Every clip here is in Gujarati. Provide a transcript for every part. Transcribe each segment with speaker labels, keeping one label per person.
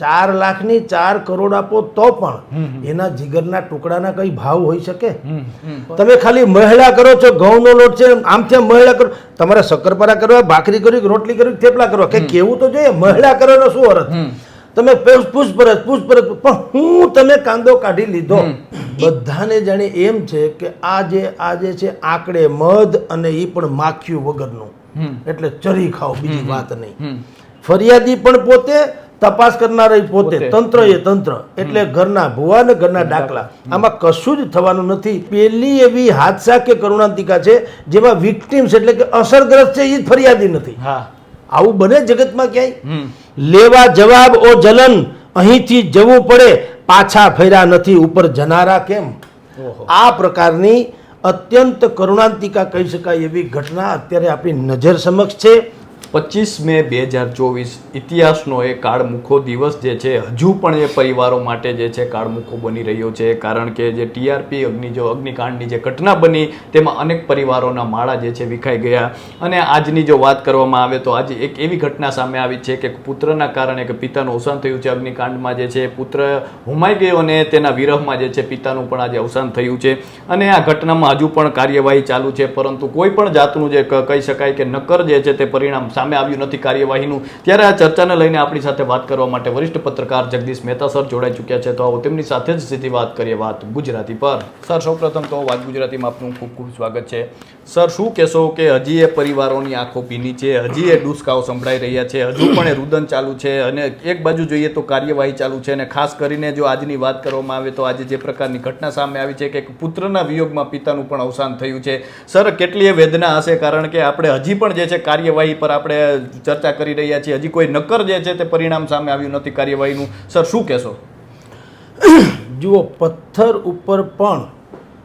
Speaker 1: ચાર લાખની ચાર કરોડ આપો તો પણ એના જીગરના ટુકડાના કઈ ભાવ હોઈ શકે? તમે ખાલી મહિલા કરો છો ઘઉંનો લોટ છે આમ ત્યાં મહિલા કરો. તમારે શક્કરપારા કરવા ભાખરી કરવી રોટલી કરવી થેપલા કરવા. કે કેવું તો જોઈએ મહિલા કરવાનો શું અર્થ? તમે પૂછપરછ પૂછપરછ. પણ હું તમે કાંદો કાઢી લીધો. બધાને જાણે એમ છે કે આ જે આ જે છે આંકડે મધ અને એ પણ માખ્યું વગરનું. એટલે ચરી ખાઓ બીજી વાત નહીં. ફરિયાદી પણ પોતે તપાસ કરનાર પોતે તંત્ર એ તંત્ર. એટલે ઘરના ભુવા ને ઘરના ડાકલા. આમાં કશું જ થવાનું નથી. પેલી એવી હાદસા કે કરુણાંતિકા છે જેમાં વિક્ટિમ્સ એટલે કે અસરગ્રસ્ત છે એ જ ફરિયાદી નથી. આવું બને જગતમાં ક્યાંય? લેવા જવાબ ઓ જલન અહીંથી જવું પડે પાછા ફર્યા નથી ઉપર જનારા કેમ? આ પ્રકારની અત્યંત કરુણાંતિકા કહી શકાય એવી ઘટના અત્યારે આપણી નજર સમક્ષ છે.
Speaker 2: પચીસ મે બે હજાર ચોવીસ ઇતિહાસનો એ કાળમુખો દિવસ જે છે, હજુ પણ એ પરિવારો માટે જે છે, કાળમુખો બની રહ્યો છે. કારણ કે જે ટીઆરપી અગ્નિ, જો અગ્નિકાંડની જે ઘટના બની, તેમાં અનેક પરિવારોના માળા જે છે, વિખાઈ ગયા. અને આજની જો વાત કરવામાં આવે તો આજે એક એવી ઘટના સામે આવી છે કે પુત્રના કારણે કે પિતાનું અવસાન થયું છે અગ્નિકાંડમાં જે છે, પુત્ર હુમાઈ ગયો અને તેના વિરહમાં જે છે, પિતાનું પણ આજે અવસાન થયું છે. અને આ ઘટનામાં હજુ પણ કાર્યવાહી ચાલુ છે, પરંતુ કોઈ પણ જાતનું જે કહી શકાય કે નક્કર જે છે, તે પરિણામ સામે આવ્યું નથી કાર્યવાહીનું. ત્યારે આ ચર્ચાને લઈને આપણી સાથે વાત કરવા માટે વરિષ્ઠ પત્રકાર જગદીશ મહેતા સર જોડાઈ ચૂક્યા છે. તો આવો તેમની સાથે જ સીધી વાત કરીએ વાત ગુજરાતી પર. સર, સૌપ્રથમ તો વાત ગુજરાતીમાં આપનું ખૂબ ખૂબ સ્વાગત છે. સર, શું કહેશો કે હજી એ પરિવારોની આંખો ભીની છે? હજી એ ડુસકાઓ સંભળાઈ રહ્યા છે? હજુ પણ એ રુદન ચાલુ છે? અને એક બાજુ જોઈએ તો કાર્યવાહી ચાલુ છે અને ખાસ કરીને જો આજની વાત કરવામાં આવે તો આજે જે પ્રકારની ઘટના સામે આવી છે કે પુત્રના વિયોગમાં પિતાનું પણ અવસાન થયું છે. સર, કેટલી વેદના હશે? કારણ કે આપણે હજી પણ જે છે કાર્યવાહી પર આપણે ચર્ચા કરી રહ્યા છીએ. હજી કોઈ નક્કર જે છે તે પરિણામ સામે આવ્યું નથી કાર્યવાહીનું. સર શું કહેશો?
Speaker 1: જુઓ પથ્થર ઉપર પણ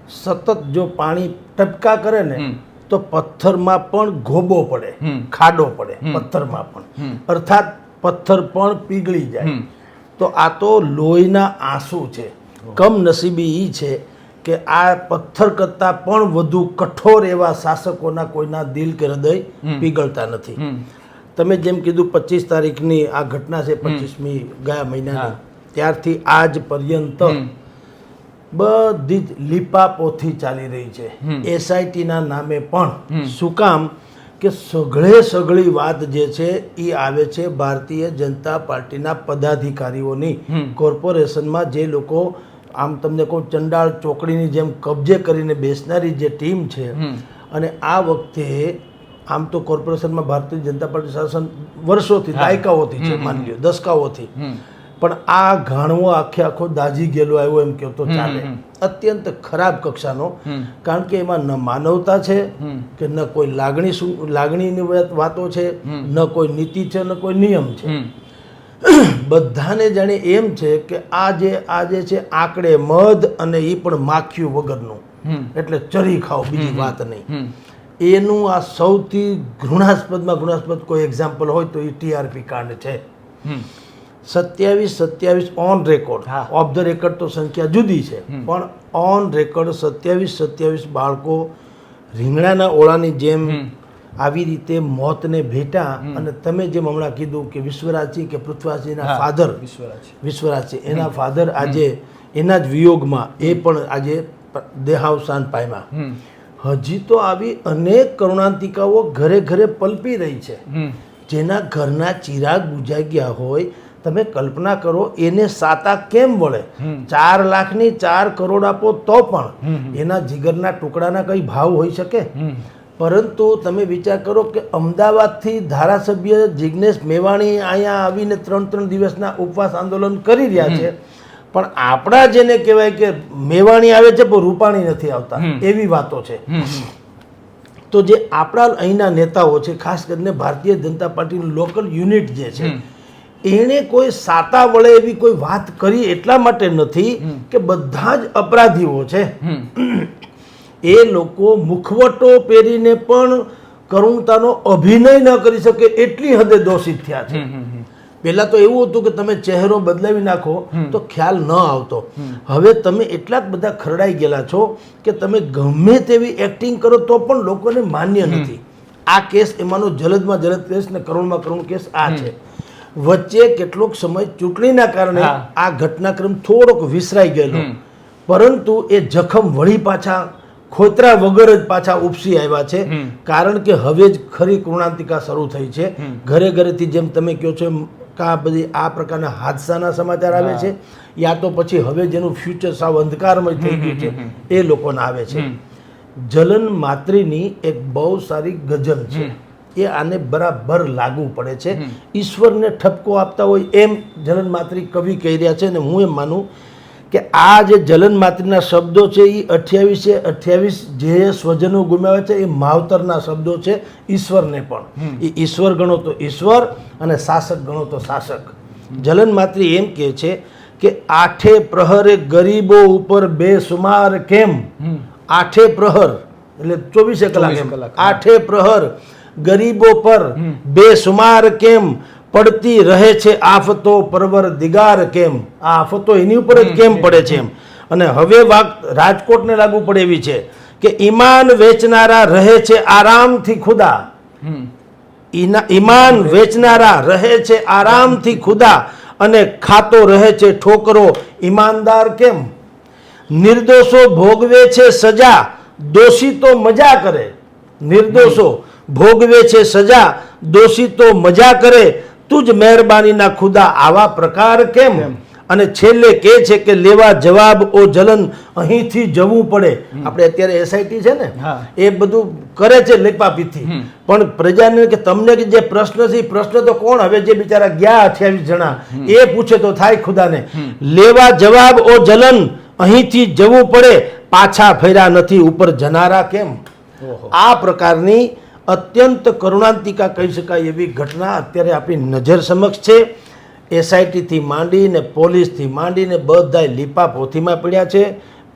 Speaker 1: સતત જો પાણી ટપકા કરે ને તો પથ્થરમાં પણ ગોબો પડે ખાડો પડે પથ્થરમાં પણ. અર્થાત પથ્થર પણ પીગળી જાય. તો આ તો લોહીના આંસુ છે. કમનસીબી એ છે કે આ પથ્થર કરતાં પણ વધુ કઠોર એવા શાસકોના કોઈના દિલ કે હૃદય પીગળતા નથી. તમે જેમ કીધું પચીસ તારીખની આ ઘટના છે પચીસમી ગયા મહિનાની. ત્યારથી આજ પર્યંત બધી જ લીપાપોથી ચાલી રહી છે. એસઆઈટીના નામે પણ. શું કામ? કે સઘળે સઘળી વાત જે છે એ આવે છે ભારતીય જનતા પાર્ટીના પદાધિકારીઓની. કોર્પોરેશનમાં જે લોકો આમ તમને કહું ચંડાળ ચોકડીની જેમ કબજે કરીને બેસનારી જે ટીમ છે અને આ વખતે આમ તો કોર્પોરેશનમાં ભારતીય જનતા પાર્ટી શાસન વર્ષોથી દાયકાઓથી છે માની લો દસકાઓથી. પણ આ ઘાણવો આખે આખો દાજી ગયેલો આવ્યો એમ કહેતો ચાલે. અત્યંત ખરાબ કક્ષાનો. કારણ કે એમાં ન માનવતા છે કે ન કોઈ લાગણી લાગણીની વાતો છે ન કોઈ નીતિ છે ન કોઈ નિયમ છે. બધાને જાણે એમ છે કે આ જે આ જે છે આંકડે મધ અને એ પણ માખ્યું વગરનું. એટલે ચરી ખાઓ બીજી વાત નહીં. એનું આ સૌથી ઘૃણાસ્પદમાં ઘૃણાસ્પદ કોઈ એક્ઝામ્પલ હોય તો એ ટીઆરપી કાંડ છે. સત્યાવીસ સત્યાવીસ on record. Off the record તો સંખ્યા જુદી છે. પણ ઓન રેકોર્ડ સત્યાવીસ સત્યાવીસ બાળકો રીંગણાના ઓળાની જેમ આવી રીતે મોતને ભેટા અને તમે જેમ હમણાં કીધું કે વિશ્વરાજસિંહ કે
Speaker 2: પૃથ્વીરાજસિંહના
Speaker 1: ફાધર વિશ્વરાજસિંહ. એના ફાધર આજે એના જ વિયોગમાં એ પણ આજે દેહાવસાન પામ્યા હજી તો આવી અનેક કરુણાંતિકાઓ ઘરે ઘરે પલપી રહી છે. જેના ઘરના ચિરાગ બુજાઈ ગયા હોય તમે કલ્પના કરો એને સાતા કેમ વળે? ચાર લાખની ચાર કરોડ આપો તો પણ એના જીગરના ટુકડાના કઈ ભાવ હોઈ શકે? પરંતુ તમે વિચાર કરો કે અમદાવાદથી ધારાસભ્ય જિજ્ઞેશ મેવાણી અહીંયા આવીને ત્રણ ત્રણ દિવસના ઉપવાસ આંદોલન કરી રહ્યા છે. પણ આપણા જેને કહેવાય કે મેવાણી આવે છે પણ રૂપાણી નથી આવતા. એવી વાતો છે. તો જે આપણા અહીંના નેતાઓ છે ખાસ કરીને ભારતીય જનતા પાર્ટીનું લોકલ યુનિટ જે છે એણે કોઈ સાતા વળે એવી કોઈ વાત કરી એટલા માટે નથી કે બધા જ અપરાધીઓ છે. એ લોકો મુખવટો પહેરીને પણ કરુણતાનો અભિનય ન કરી શકે એટલી હદે દોષિત થયા છે. પહેલાં તો એવું હતું કે તમે ચહેરો બદલાવી નાખો તો ખ્યાલ ન આવતો. હવે તમે એટલા જ બધા ખરડાઈ ગયેલા છો કે તમે ગમે તેવી એક્ટિંગ કરો તો પણ લોકોને માન્ય નથી. આ કેસ એમાંનો જલદમાં જલદ કેસ ને કરુણમાં કરુણ કેસ આ છે. વચ્ચે કેટલોક સમય ચૂંટણીના કારણે આ ઘટનાક્રમ થોડોક વિસરાઈ ગયેલો. પરંતુ એ જખમ વળી પાછા ખોતરા વગર જ પાછા ઉપસી આવ્યા છે. કારણ કે હવે જ ખરી કૃણાંતિકા શરૂ થઈ છે. ઘરે ઘરેથી જેમ તમે કહો છો એમ કા બધી આ પ્રકારના હાદસાના સમાચાર આવે છે યા તો પછી હવે જેનું ફ્યુચર સાવ અંધકારમય થઈ ગયું છે. એ લોકોને આવે છે. જલન માત્રીની એક બહુ સારી ગઝલ છે. એ આને બરાબર લાગુ પડે છે. ઈશ્વરને ઠપકો આપતા હોય એમ જલન માત્રી કવિ કહી રહ્યા છે અને હું એમ માનું કે આ જે જલન માત્રીના શબ્દો છે એ અઠ્યાવીસે અઠ્યાવીસ જે સ્વજનો ગુમાવે છે એ માવતરના શબ્દો છે ઈશ્વરને પણ. એ ઈશ્વર ગણો તો ઈશ્વર અને શાસક ગણો તો શાસક. જલન માત્રી એમ કહે છે કે આઠે પ્રહરે ગરીબો ઉપર બે સુમાર કેમ? આઠે પ્રહર એટલે ચોવીસે કલાક આઠે પ્રહર ગરીબો પર બેસુમાર કેમ? પડતી રહે છે આફતો પરવર દિગાર કેમ? આ આફતો એની ઉપર જ કેમ પડે છે એમ? અને હવે વાત રાજકોટને લાગુ પડે એવી છે કે ઈમાન વેચનારા રહે છે આરામથી ખુદા. ઈમાન વેચનારા રહે છે આરામથી ખુદા અને ખાતો રહે છે ઠોકરો. ઈમાનદાર કેમ? નિર્દોષો ભોગવે છે સજા દોષી તો મજા કરે. નિર્દોષો ભોગવે છે સજા દોષી તો મજા કરે. તુજ મહેરબાનીના ખુદા આવા પ્રકાર કેમ? અને છેલ્લે કે છે કે લેવા જવાબ ઓ જલન અહીંથી જવું પડે. આપણે અત્યારે એસઆઈટી છે ને એ બધું કરે છે લેપાપીથી પણ પ્રજાને કે તમને કે જે પ્રશ્ન છે એ પ્રશ્ન તો કોણ? હવે જે બિચારા ગયા અઠ્યાવીસ જણા એ પૂછે તો થાય ખુદાને. લેવા જવાબ ઓ જલન અહીંથી જવું પડે. પાછા ફર્યા નથી ઉપર જનારા કેમ? આ પ્રકારની અત્યંત કરુણાંતિકા કહી શકાય એવી ઘટના અત્યારે આપણી નજર સમક્ષ છે. એસઆઈટીથી માંડીને પોલીસથી માંડીને બધાય લીપા પોથીમાં પડ્યા છે.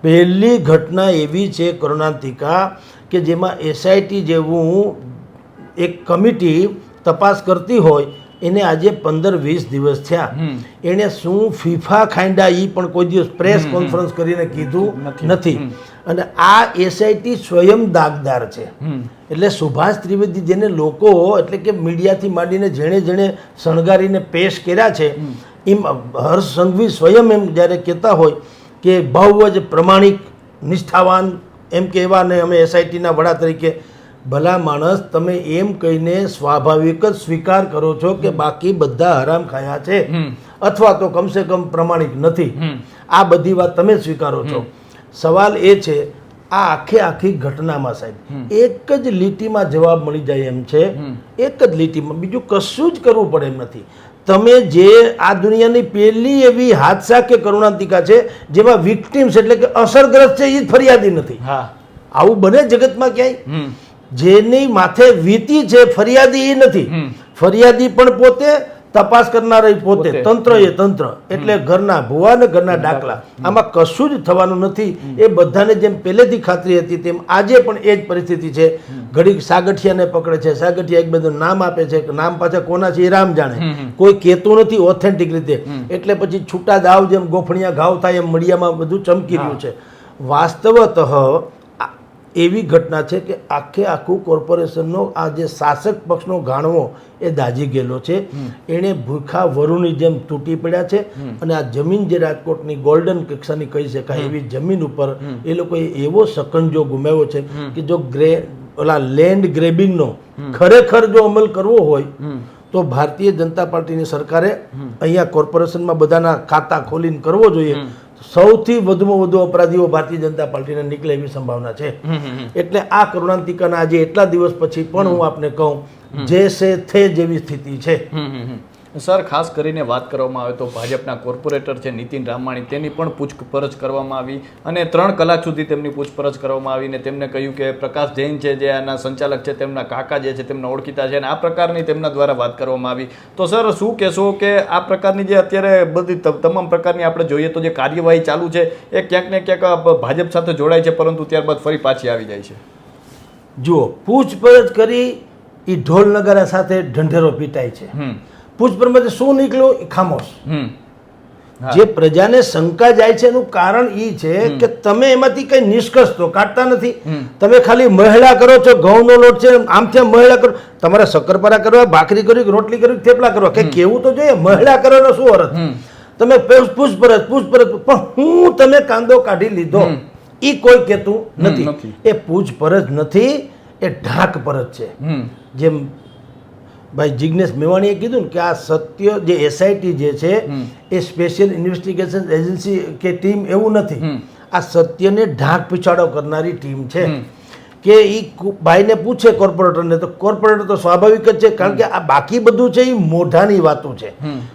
Speaker 1: પહેલી ઘટના એવી છે કરુણાંતિકા કે જેમાં એસઆઈટી જેવું એક કમિટી તપાસ કરતી હોય એને આજે પંદર વીસ દિવસ થયા. એણે શું ફીફા ખાંડા એ પણ કોઈ દિવસ પ્રેસ કોન્ફરન્સ કરીને કીધું નથી. અને આ એસઆઈટી સ્વયં દાગદાર છે. એટલે સુભાષ ત્રિવેદી જેને લોકો એટલે કે મીડિયાથી માંડીને જેણે જેણે શણગારીને પેશ કર્યા છે એમ હર્ષ સંઘવી સ્વયં એમ જ્યારે કહેતા હોય કે બહુ જ પ્રમાણિક નિષ્ઠાવાન એમ કહેવાને અમે એસઆઈટીના વડા તરીકે ભલા માણસ તમે એમ કહીને સ્વાભાવિક જ સ્વીકાર કરો છો કે બાકી બધા હરામ ખાયા છે. અથવા તો કમસે કમ પ્રમાણિક નથી. આ બધી વાત તમે સ્વીકારો છો. સવાલ એ છે આ આખે આખી ઘટનામાં સાહેબ એક જ લીટીમાં જવાબ મળી જાય એમ છે એક જ લીટીમાં બીજું કશું જ કરવું પડે એમ નથી. તમે જે આ દુનિયાની પહેલી એવી હાદસા કે કરુણાંતિકા છે જેમાં વિક્ટિમ્સ એટલે કે અસરગ્રસ્ત છે એ જ ફરિયાદી નથી. આવું બને જગતમાં ક્યાંય? જેની માથે વીતી છે ફરિયાદી એ નથી. ફરિયાદી પણ પોતે તપાસ કરનાર પોતે. તંત્ર એ તંત્ર. એટલે ઘરના ભુવા ને ઘરના ડાકલા. આમાં કશું જ થવાનું નથી. એ બધાને જેમ પહેલેથી ખાતરી હતી તેમ આજે પણ એ જ પરિસ્થિતિ છે. ઘડીક સાગઠિયાને પકડે છે. સાગઠિયા એક બધું નામ આપે છે. કે નામ પાછા કોના છે એ રામ જાણે. કોઈ કહેતું નથી ઓથેન્ટિક રીતે. એટલે પછી છૂટા દાવ જેમ ગોફણિયા ઘાવ થાય એમ મળિયામાં બધું ચમકી રહ્યું છે. વાસ્તવતઃ એવી ઘટના છે કે આખે આખું કોર્પોરેશનનો આ જે શાસક પક્ષનો ગાણવો એ દાજી ગયેલો છે. એણે ભૂખા વરુની જેમ તૂટી પડ્યા છે અને આ જમીન જે રાજકોટની ગોલ્ડન કક્ષાની કહી શકાય એવી જમીન ઉપર એ લોકોએ એવો સકંજો ગુમાવ્યો છે કે જો ગ્રે ઓલા લેન્ડ ગ્રેબિંગનો ખરેખર જો અમલ કરવો હોય તો ભારતીય જનતા પાર્ટીની સરકારે અહીંયા કોર્પોરેશનમાં બધાના ખાતા ખોલીને કરવો જોઈએ. સૌથી વધુમાં વધુ અપરાધીઓ ભારતીય જનતા પાર્ટીને નીકળે એવી સંભાવના છે. એટલે આ કરુણાંતિકાના આજે એટલા દિવસ પછી પણ હું આપને કહું જે છે થે જેવી સ્થિતિ છે.
Speaker 2: સર ખાસ કરીને વાત કરવામાં આવે તો ભાજપના કોર્પોરેટર છે નીતિન રામાણી તેની પણ પૂછપરછ કરવામાં આવી અને ત્રણ કલાક સુધી તેમની પૂછપરછ કરવામાં આવી ને તેમને કહ્યું કે પ્રકાશ જૈન છે જે આના સંચાલક છે તેમના કાકા જે છે તેમના ઓળખીતા છે અને આ પ્રકારની તેમના દ્વારા વાત કરવામાં આવી. તો સર શું કહેશો કે આ પ્રકારની જે અત્યારે બધી તમામ પ્રકારની આપણે જોઈએ તો જે કાર્યવાહી ચાલુ છે એ ક્યાંક ને ક્યાંક ભાજપ સાથે જોડાય છે પરંતુ ત્યારબાદ ફરી પાછી આવી જાય છે?
Speaker 1: જુઓ પૂછપરછ કરી એ ઢોલ નગારા સાથે ઢંઢેરો પીટાય છે.
Speaker 2: હમ
Speaker 1: શું નીકળ્યું? એ ખામોશ. જે પ્રજાને શંકા જાય છે એનું કારણ એ છે કે તમે એમાંથી કઈ નિષ્કર્ષ તો કાઢતા નથી. તમે ખાલી મહિલા કરો છો ઘઉંનો લોટ છે આમ તેમ મહિલા કરો. તમારે શક્કરપારા કરવા ભાખરી કરવી રોટલી કરવી થેપલા કરવા. કે કેવું તો જોઈએ મહિલા કરવાનો શું અર્થ? તમે પૂછ- પૂછપરછ પૂછપરછ પણ હું તમે કાંદો કાઢી લીધો. એ કોઈ કહેતું
Speaker 2: નથી.
Speaker 1: નથી. એ પૂછપરછ નથી એ ઢાક પરત છે જેમ ભાઈ જિજ્ઞેશ મેવાણીએ કીધું ને કે આ સત્ય જે એસઆઈટી જે છે એ સ્પેશિયલ ઇન્વેસ્ટિગેશન એજન્સી કે ટીમ એવું નથી. આ સત્યને ઢાંક પીછાડો કરનારી ટીમ છે. કે એ ભાઈને પૂછે કોર્પોરેટરને તો કોર્પોરેટર તો સ્વાભાવિક જ છે કારણ કે આ બાકી બધું છે એ મોઢાની વાતો છે.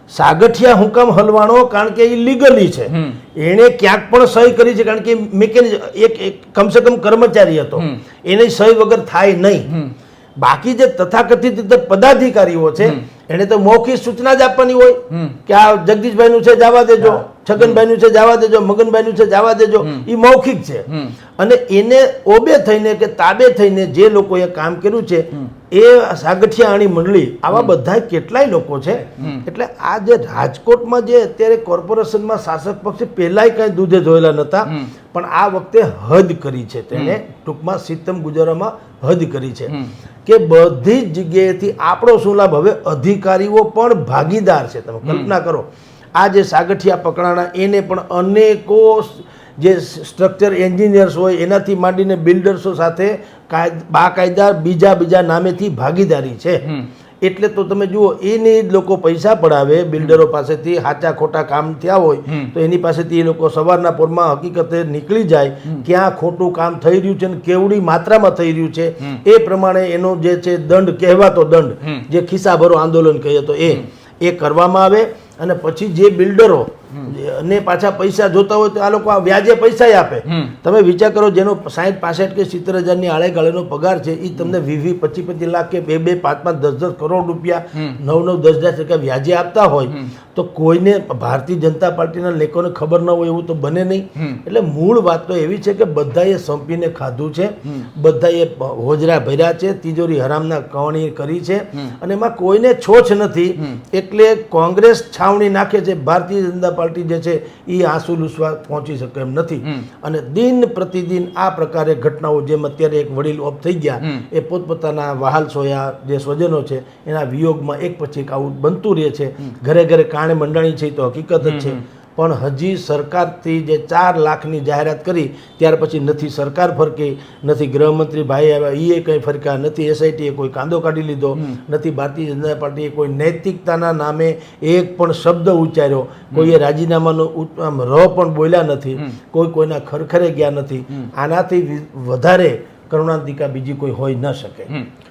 Speaker 1: સાગઠિયા હુકમ હલવાણો કારણ કે એ લીગલી છે. એણે ક્યાંક પણ સહી કરી છે કારણ કે મેકેનિઝમ એક એક કમસે કમ કર્મચારી હતો. એની સહી વગર થાય નહીં. બાકી જે તથાકથિત પદાધિકારીઓ છે એને તો મૌખિક સૂચના જ આપવાની હોય કે આ જગદીશભાઈનું છે જવા દેજો. છગનભાઈનું છે જવા દેજો મગનભાઈનું છે જવા દેજો એ મૌખિક છે. અને એને ઓબે થઈને કે તાબે થઈને જે લોકોએ કામ કર્યું છે એ સાગઠિયાણી મંડળી આવા બધા કેટલાય લોકો છે. એટલે આ જે રાજકોટમાં જે અત્યારે કોર્પોરેશનમાં શાસક પક્ષે પહેલાય કાંઈ દૂધે જોયેલા નહોતા પણ આ વખતે હદ કરી છે. તેને ટૂંકમાં સિત્તમ ગુજારામાં હદ કરી છે. કે બધી જ જગ્યાએથી આપણો શું લાભ? હવે અધિકારીઓ પણ ભાગીદાર છે. તમે કલ્પના કરો. આ જે સાગઠિયા પકડાણા એને પણ અનેકો જે સ્ટ્રક્ચર એન્જિનિયર્સ હોય એનાથી માંડીને બિલ્ડર્સો સાથે કાયદ બાકાયદા બીજા બીજા નામેથી ભાગીદારી છે. એટલે તો તમે જુઓ એને જ લોકો પૈસા પડાવે બિલ્ડરો પાસેથી હાચા ખોટા કામ થયા હોય તો એની પાસેથી એ લોકો સવારના પોરમાં હકીકતે નીકળી જાય ક્યાં ખોટું કામ થઈ રહ્યું છે ને કેવડી માત્રામાં થઈ રહ્યું છે એ પ્રમાણે એનો જે છે દંડ કહેવાતો દંડ જે ખિસ્સા ભરો આંદોલન કહીએ તો એ. એ કરવામાં આવે અને પછી જે બિલ્ડરો ને પાછા પૈસા જોતા હોય તો આ લોકો આ વ્યાજે પૈસા આપે. તમે વિચાર કરો જેનો સાહીઠ પાસઠ કે સિત્તેર હજારની આળે ગાળેનો પગાર છે એ તમને વી વી પચીસ પચીસ લાખ કે બે બે પાંચ પાંચ દસ દસ કરોડ રૂપિયા નવ નવ દસ દસ ટકા વ્યાજે આપતા હોય તો કોઈને ભારતીય જનતા પાર્ટીના લોકોને ખબર ન હોય એવું તો બને નહીં. એટલે મૂળ વાત તો એવી છે કે બધાએ સંપીને ખાધું છે બધાએ હોજરા ભર્યા છે તિજોરી હરામના કવણી કરી છે અને એમાં કોઈને છોછ નથી. એટલે કોંગ્રેસ છાવણી નાખે છે ભારતીય જનતા પાર્ટી જે છે એ આંસુ લૂસવા પહોંચી શકે એમ નથી. અને દિન પ્રતિદિન આ પ્રકારે ઘટનાઓ જેમ અત્યારે એક વડીલ ઓફ થઈ ગયા એ પોતપોતાના વહાલ સોયા જે સ્વજનો છે એના વિયોગમાં એક પછી એક આવું બનતું રહે છે. ઘરે ઘરે કાણે મંડાણી છે તો હકીકત જ છે. પણ હજી સરકારથી જે ચાર લાખની જાહેરાત કરી ત્યાર પછી નથી સરકાર ફરકી નથી ગૃહમંત્રી ભાઈ આવ્યા એ કંઈ ફરક્યા નથી એસઆઈટીએ કોઈ કાંદો કાઢી લીધો નથી ભારતીય જનતા પાર્ટીએ કોઈ નૈતિકતાના નામે એક પણ શબ્દ ઉચ્ચાર્યો. કોઈએ રાજીનામાનો ર પણ બોલ્યા નથી. કોઈ કોઈના ખરખરે ગયા નથી. આનાથી વધારે કરુણાંતિકા બીજી કોઈ હોઈ ન શકે.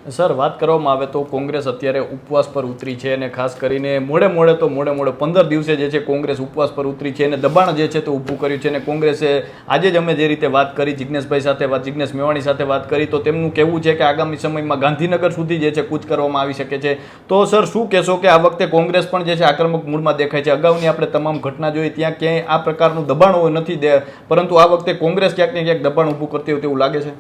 Speaker 2: સર, વાત કરવામાં આવે તો કોંગ્રેસ અત્યારે ઉપવાસ પર ઉતરી છે અને ખાસ કરીને મોડે મોડે તો મોડે મોડે પંદર દિવસે જે છે કોંગ્રેસ ઉપવાસ પર ઉતરી છે અને દબાણ જે છે તે ઊભું કર્યું છે અને કોંગ્રેસે આજે જ અમે જે રીતે વાત કરી જિજ્ઞેશભાઈ સાથે વાત જિજ્ઞેશ મેવાણી સાથે વાત કરી, તો તેમનું કહેવું છે કે આગામી સમયમાં ગાંધીનગર સુધી જે છે કૂચ કરવામાં આવી શકે છે. તો સર, શું કહેશો કે આ વખતે કોંગ્રેસ પણ જે છે આક્રમક મૂળમાં દેખાય છે? અગાઉની આપણે તમામ ઘટના જોઈ, ત્યાં ક્યાંય આ પ્રકારનું દબાણ નથી પરંતુ આ વખતે કોંગ્રેસ ક્યાંક ને ક્યાંક દબાણ ઊભું કરતી હોય તેવું લાગે છે?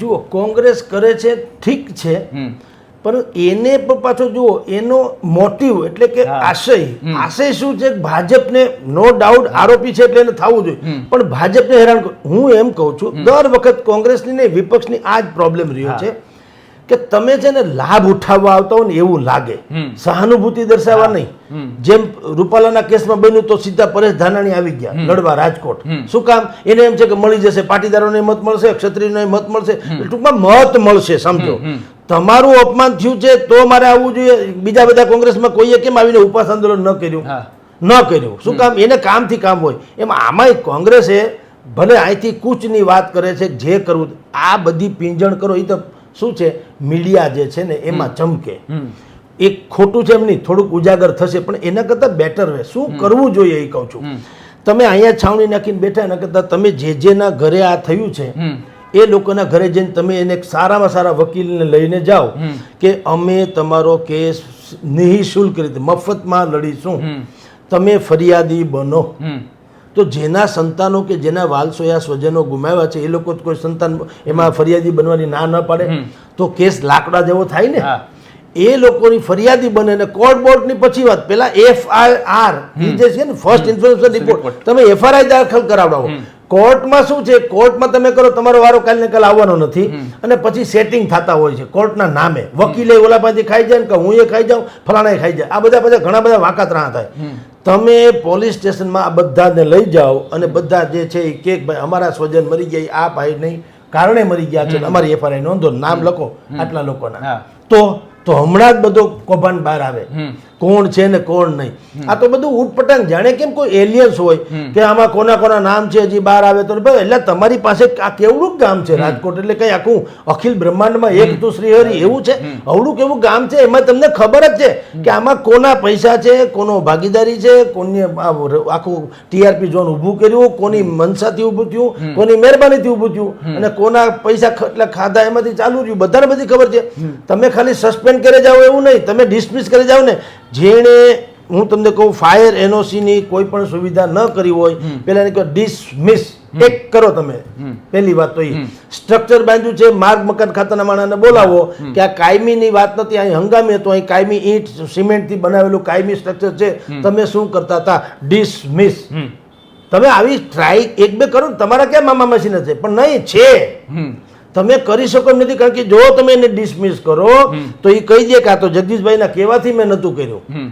Speaker 1: જુઓ કોંગ્રેસ કરે છે ઠીક છે પણ એને પણ પાછો જુઓ એનો મોટિવ એટલે કે આશય. આશય શું છે? ભાજપને નો ડાઉટ આરોપી છે એટલે એને થવું જોઈએ. પણ ભાજપને હેરાન હું એમ કહું છું દર વખત કોંગ્રેસની ને વિપક્ષની આ જ પ્રોબ્લેમ રહ્યો છે. કે તમે છે ને લાભ ઉઠાવવા આવતા હોય ને એવું લાગે. સહાનુભૂતિ દર્શાવવા નહીં. જેમ રૂપાલાના કેસમાં બન્યું તો સીધા પરેશ ધાનાણી આવી ગયા લડવા રાજકોટ. શું કામ? એને એમ છે કે મળી જશે પાટીદારોને મત મળશે ક્ષત્રિયોને મત મળશે. ટૂંકમાં મત મળશે સમજો. તમારું અપમાન થયું છે તો મારે આવવું જોઈએ. બીજા બધા કોંગ્રેસમાં કોઈએ કેમ આવીને ઉપવાસ આંદોલન ન કર્યું? ન કર્યું. શું કામ? એને કામથી કામ હોય. એમ આમાંય કોંગ્રેસે ભલે અહીંથી કૂચની વાત કરે છે જે કરવું આ બધી પીંજણ કરો એ તો શું છે? મીડિયા જે છે ને એમાં ચમકે. એક ખોટું છે એમ નહીં થોડુંક ઉજાગર થશે પણ એના કરતાં બેટર રહે. શું કરવું જોઈએ એ કહું છું. તમે અહીંયા છાવણી નાખીને બેઠા એના કરતાં તમે જે જેના ઘરે આ થયું છે એ લોકોના ઘરે જઈને તમે એને સારામાં સારા વકીલને લઈને જાઓ કે અમે તમારો કેસ નિઃશુલ્ક રીતે મફતમાં લડીશું. તમે ફરિયાદી બનો. તો જેના સંતાનો કે જેના વાલસોયા સ્વજનો ગુમાવ્યા છે એ લોકો કોઈ સંતાન એમાં ફરિયાદી બનવાની ના ન પાડે. તો કેસ લાકડા જેવો થાય ને? એ લોકોની ફરિયાદી બને અને કોર્ટ બોર્ડની પછી વાત. પેલા એફઆઈઆર જે છે ને ફર્સ્ટ ઇન્ફોર્મેશન રિપોર્ટ તમે એફઆરઆઈ દાખલ કરાવડાવો. કોર્ટમાં શું છે? કોર્ટમાં તમે કરો તમારો વારો કાલ ને કાલ આવવાનો નથી. અને પછી સેટિંગ થતા હોય છે કોર્ટના નામે. વકીલે ઓલા પાસે ખાઈ જાય ને કે હું એ ખાઈ જાઉં ફલાણા ખાઈ જાય. આ બધા બધા ઘણા બધા વાકાતરા થાય. તમે પોલીસ સ્ટેશનમાં આ બધાને લઈ જાઓ અને બધા જે છે એ કે ભાઈ અમારા સ્વજન મરી ગયા આ ભાઈ નહીં કારણે મરી ગયા છે અમારી એફઆરઆઈ નોંધો નામ લખો આટલા લોકોના. તો તો હમણાં જ બધો કૌભાંડ બહાર આવે. કોણ છે ને કોણ નહીં. આ તો બધું ઉટપટાંગ. જાણે કેમ કોઈ એલિયન્સ હોય કે આમાં કોના કોના નામ છે હજી બહાર આવે તો ભાઈ એટલે તમારી પાસે આ કેવડું ગામ છે? રાજકોટ એટલે કઈ આખું અખિલ બ્રહ્માંડમાં એક તું શ્રીહરિ એવું છે? અવડું કેવું ગામ છે? એમાં તમને ખબર જ છે કે આમાં કોના પૈસા છે કોનો ભાગીદારી છે કોની આખું ટીઆરપી ઝોન ઊભું કર્યું કોની મનસાથી ઊભું થયું કોની મહેરબાનીથી ઊભું થયું અને કોના પૈસા એટલે ખાધા એમાંથી ચાલુ રહ્યું. બધાને બધી ખબર છે. તમે ખાલી સસ્પેન્ડ કરી જાઓ એવું નહીં. તમે ડિસમિસ કરી જાઓ ને. જેણે હું તમને કહું ફાયર એનઓસી ની કોઈ પણ સુવિધા ન કરી હોય પેલા એને કહો ડિસમિસ એક કરો તમે. પહેલી વાત તો એ. સ્ટ્રક્ચર બાંધ્યું છે માર્ગ મકાન ખાતાના માણસને બોલાવો કે આ કાયમીની વાત નથી અહીં હંગામી હતું અહીં કાયમી ઈંટ સિમેન્ટથી બનાવેલું કાયમી સ્ટ્રક્ચર છે. તમે શું કરતા હતા? ડિસમિસ તમે આવી ટ્રાય એક બે કરો ને તમારા ક્યાં મામા મશીન છે? પણ નહીં છે. તમે કરી શકો એમ નથી કારણ કે જો તમે એને ડિસમિસ કરો તો એ કહી દે કે આ તો જગદીશભાઈના કહેવાથી મેં નહોતું કર્યું.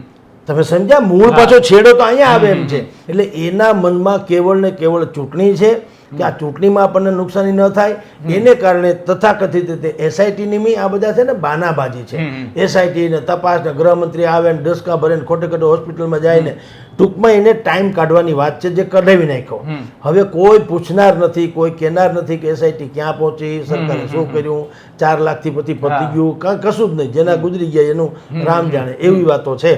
Speaker 1: તમે સમજ્યા? મૂળ પાછો છેડો તો અહીંયા આવે એમ છે. એટલે એના મનમાં કેવળ ને કેવળ ચૂંટણી છે. કે આ ચૂંટણીમાં આપણને નુકસાની ન થાય. એને કારણે તથાકથિત રીતે એસઆઈટીની આ બધા છે ને બાનાબાજી છે. એસઆઈટી ને તપાસ ને ગૃહમંત્રી આવે ને ડસકા ભરે ને ખોટે ખોટે હોસ્પિટલમાં જાય ને ટૂંકમાં એને ટાઈમ કાઢવાની વાત છે જે કઢાવી નાખ્યો. હવે કોઈ પૂછનાર નથી કોઈ કહેનાર નથી કે એસઆઈટી ક્યાં પહોંચી સરકારે શું કર્યું ચાર લાખથી પછી પતી ગયું કાં કશું જ નહીં. જેના ગુજરી ગયા એનું રામ જાણે. એવી વાતો છે.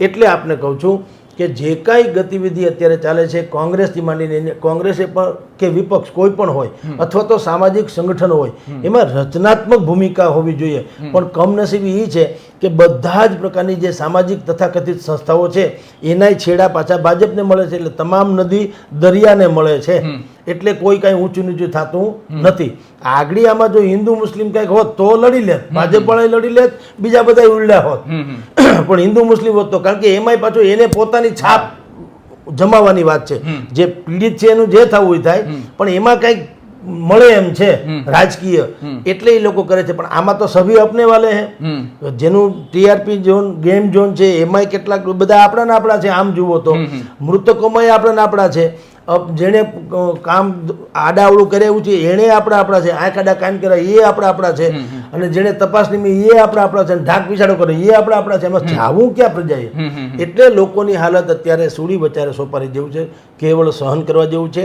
Speaker 1: એટલે આપને કહું છું કે જે કાંઈ ગતિવિધિ અત્યારે ચાલે છે કોંગ્રેસથી માંડીને કોંગ્રેસે પણ કે વિપક્ષ કોઈ પણ હોય અથવા તો સામાજિક સંગઠન હોય એમાં રચનાત્મક ભૂમિકા હોવી જોઈએ. પણ કમનસીબી એ છે કે બધા જ પ્રકારની જે સામાજિક તથાકથિત સંસ્થાઓ છે એનાય છેડા પાછા ભાજપને મળે છે એટલે તમામ નદી દરિયાને મળે છે. એટલે કોઈ કાંઈ ઊંચું નીચું થતું નથી. આગળી આમાં જો હિન્દુ મુસ્લિમ કંઈક હોત તો લડી લેત. ભાજપ વાળા લડી લેત બીજા બધા ઉલ્ડા હોત. પણ હિન્દુ મુસ્લિમ હોત તો. કારણ કે એમાંય પાછું એને પોતાની છાપ જમાવાની વાત છે. જે પીડિત છે એનું જે થવું હોય થાય. પણ એમાં કંઈક મળે એમ છે રાજકીય. એટલે એ લોકો કરે છે. પણ આમાં તો સભી અપને વાલે હે જેનું ટીઆરપી ઝોન ગેમ ઝોન છે એમાંય કેટલાક બધા આપણા ને આપણા છે આમ જુઓ તો. મૃતકોમાંય આપણા આપણા છે. જેણે કામ આડાવડું કરાવ્યું છે એણે આપણા આપણા છે. આંખ આડા કાન કર્યા એ આપણા આપણા છે. અને જેણે તપાસની મેં એ આપણા આપણા છે ઢાક પીછાડો કરે એ આપણા આપણા છે. એમાં જાવું ક્યાં પ્રજાએ? એટલે લોકોની હાલત અત્યારે સૂડી બચારે સોપારી જેવું છે. કેવળ સહન કરવા જેવું છે.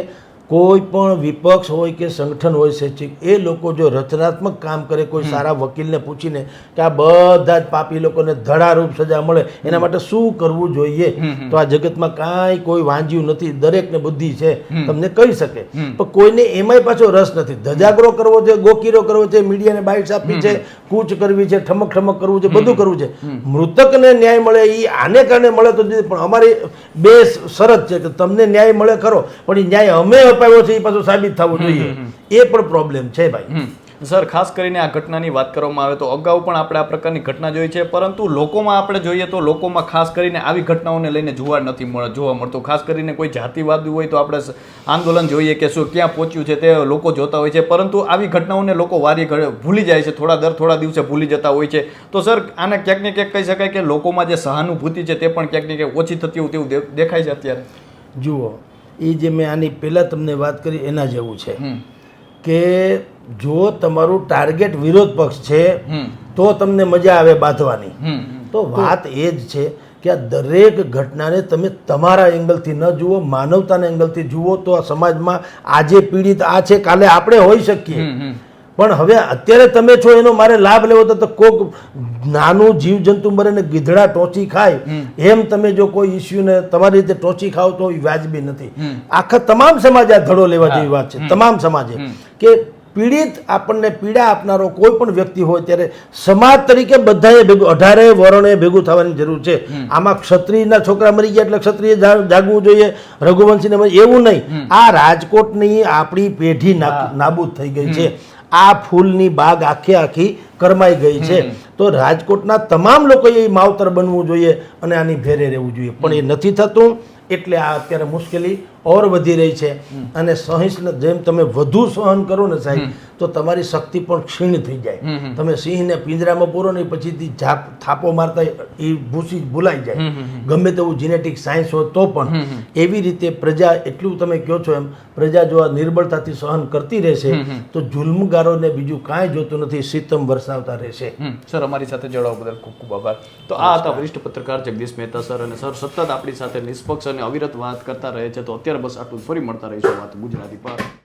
Speaker 1: કોઈ પણ વિપક્ષ હોય કે સંગઠન હોય સ્વૈચ્છિક એ લોકો જો રચનાત્મક કામ કરે કોઈ સારા વકીલને પૂછીને કે આ બધા જ પાપી લોકોને ધડારૂપ સજા મળે એના માટે શું કરવું જોઈએ? તો આ જગતમાં કાંઈ કોઈ વાંજ્યું નથી દરેકને બુદ્ધિ છે તમને કહી શકે. પણ કોઈને એમાંય પાછો રસ નથી. ધજાગરો કરવો છે ગોકીરો કરવો છે મીડિયાને બાઇટ્સ આપવી છે કૂચ કરવી છે ઠમક ઠમક કરવું છે બધું કરવું છે. મૃતકને ન્યાય મળે એ આને કારણે મળે તો. પણ અમારી બે શરત છે કે તમને ન્યાય મળે ખરો પણ એ ન્યાય અમે અપાવ્યો છે એ પાછું સાબિત થવું જોઈએ. એ પણ પ્રોબ્લેમ છે ભાઈ.
Speaker 2: સર ખાસ કરીને આ ઘટનાની વાત કરવામાં આવે તો અગાઉ પણ આપણે આ પ્રકારની ઘટના જોઈ છે પરંતુ લોકોમાં આપણે જોઈએ તો લોકોમાં ખાસ કરીને આવી ઘટનાઓને લઈને જોવા નથી જોવા મળતું. ખાસ કરીને કોઈ જાતિવાદી હોય તો આપણે આંદોલન જોઈએ કે શું ક્યાં પહોંચ્યું છે તે લોકો જોતા હોય છે પરંતુ આવી ઘટનાઓને લોકો વારી ભૂલી જાય છે થોડા દર થોડા દિવસે ભૂલી જતા હોય છે. તો સર આને ક્યાંક ને ક્યાંક કહી શકાય કે લોકોમાં જે સહાનુભૂતિ છે તે પણ ક્યાંક ને ક્યાંક ઓછી થતી હોય તેવું દેખાય છે અત્યારે?
Speaker 1: જુઓ એ જે મેં આની પહેલાં તમને વાત કરી એના જેવું છે. કે જો તમારું ટાર્ગેટ વિરોધ પક્ષ છે તો તમને મજા આવે બાંધવાની. તો વાત એ જ છે કે આ દરેક ઘટનાને તમે તમારા એંગલથી ન જુઓ માનવતાના એંગલથી જુઓ તો આ સમાજમાં આજે પીડિત આ છે કાલે આપણે હોઈ શકીએ. પણ હવે અત્યારે તમે છો એનો મારે લાભ લેવો તો કોક નાનું જીવજંતુ મરે ને ગીધડા ટોચી ખાય એમ તમે જો કોઈ ઇસ્યુને તમારી રીતે ટોચી ખાવ તો એ નથી. આખા તમામ સમાજે આ ધડો લેવા જેવી વાત છે. તમામ સમાજે. કે પીડિત આપણને પીડા આપનારો કોઈ પણ વ્યક્તિ હોય ત્યારે સમાજ તરીકે બધાએ ભેગું અઢારે વર્ણે ભેગું થવાની જરૂર છે. આમાં ક્ષત્રિયના છોકરા મરી ગયા એટલે ક્ષત્રિય જાગવું જોઈએ. રઘુવંશીને એવું નહીં. આ રાજકોટની આપણી પેઢી નાબૂદ થઈ ગઈ છે. આ ફૂલની બાગ આખે આખી કરમાઈ ગઈ છે. તો રાજકોટના તમામ લોકોએ માવતર બનવું જોઈએ અને આની ભેરે રહેવું જોઈએ. પણ એ નથી થતું એટલે આ અત્યારે મુશ્કેલી ઓર વધી રહી છે. અને સહિષ્ણ જેમ તમે વધુ સહન કરો ને સાહેબ તો તમારી શક્તિ પણ ક્ષીણ થઈ જાય. તમે સિંહને પિંજરામાં પૂરો ને પછીથી જાપ થાપો મારતા એ ભૂસી ભૂલાઈ જાય. ગમે તેવું જીનેટિક સાયન્સ હોય તો પણ એવી રીતે પ્રજા એટલું તમે કહો છો એમ પ્રજા જો આ નિર્બળતાથી સહન કરતી રહેશે તો જુલ્મગારોને બીજું કાંઈ જોતું નથી સીતમ વરસાવતા રહેશે.
Speaker 2: સર અમારી સાથે જોડાવા બદલ ખૂબ ખૂબ આભાર. તો આ હતા વરિષ્ઠ પત્રકાર જગદીશ મહેતા સર અને સર સતત આપણી સાથે નિષ્પક્ષ અને અવિરત વાત કરતા રહે છે તો અત્યારે બસ આટલું. ફરી મળતા રહીશું વાત ગુજરાતી પર